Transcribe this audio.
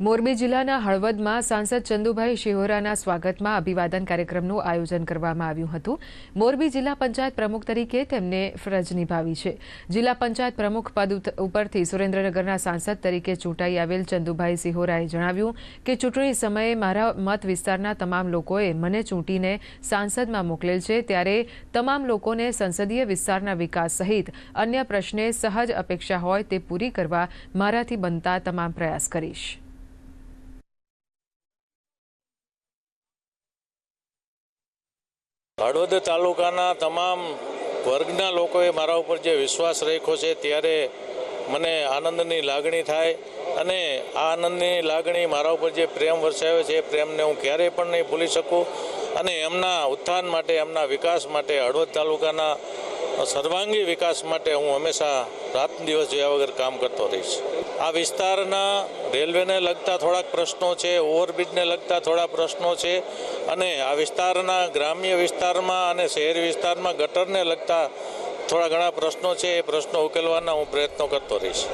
મોરબી જિલ્લાના હળવદમાં સાંસદ ચંદુભાઈ શિહોરાના સ્વાગતમાં અભિવાદન કાર્યક્રમનું આયોજન કરવામાં આવ્યું હતું. મોરબી જિલ્લા પંચાયત પ્રમુખ તરીકે તેમને ફરજ નિભાવી છે. જિલ્લા પંચાયત પ્રમુખ પદ ઉપરથી સુરેન્દ્રનગરના સાંસદ તરીકે ચૂંટાઈ આવેલ ચંદુભાઈ શિહોરાએ જણાવ્યું કે ચૂંટણી સમયે મારા મત વિસ્તારના તમામ લોકોએ મને ચૂંટીને સાંસદમાં મોકલેલ છે. ત્યારે તમામ લોકોને સંસદીય વિસ્તારના વિકાસ સહિત અન્ય પ્રશ્ને સહજ અપેક્ષા હોય તે પૂરી કરવા મારાથી બનતા તમામ પ્રયાસ કરીશ. હળવદ તાલુકાના તમામ વર્ગના લોકોએ મારા ઉપર જે વિશ્વાસ રાખ્યો છે ત્યારે મને આનંદની લાગણી થાય અને આ આનંદની લાગણી મારા ઉપર જે પ્રેમ વરસાવ્યો છે એ પ્રેમને હું ક્યારેય પણ નહીં ભૂલી શકું અને એમના ઉત્થાન માટે, એમના વિકાસ માટે હળવદ તાલુકાના સર્વાંગી વિકાસ માટે હું હંમેશા રાત દિવસ જોયા વગર કામ કરતો રહીશ. આ વિસ્તારના રેલવેને લગતા થોડાક પ્રશ્નો છે, ઓવરબ્રિજને લગતા થોડા પ્રશ્નો છે અને આ વિસ્તારના ગ્રામ્ય વિસ્તારમાં અને શહેરી વિસ્તારમાં ગટરને લગતા થોડા ઘણા પ્રશ્નો છે, એ પ્રશ્નો ઉકેલવાના હું પ્રયત્નો કરતો રહીશ.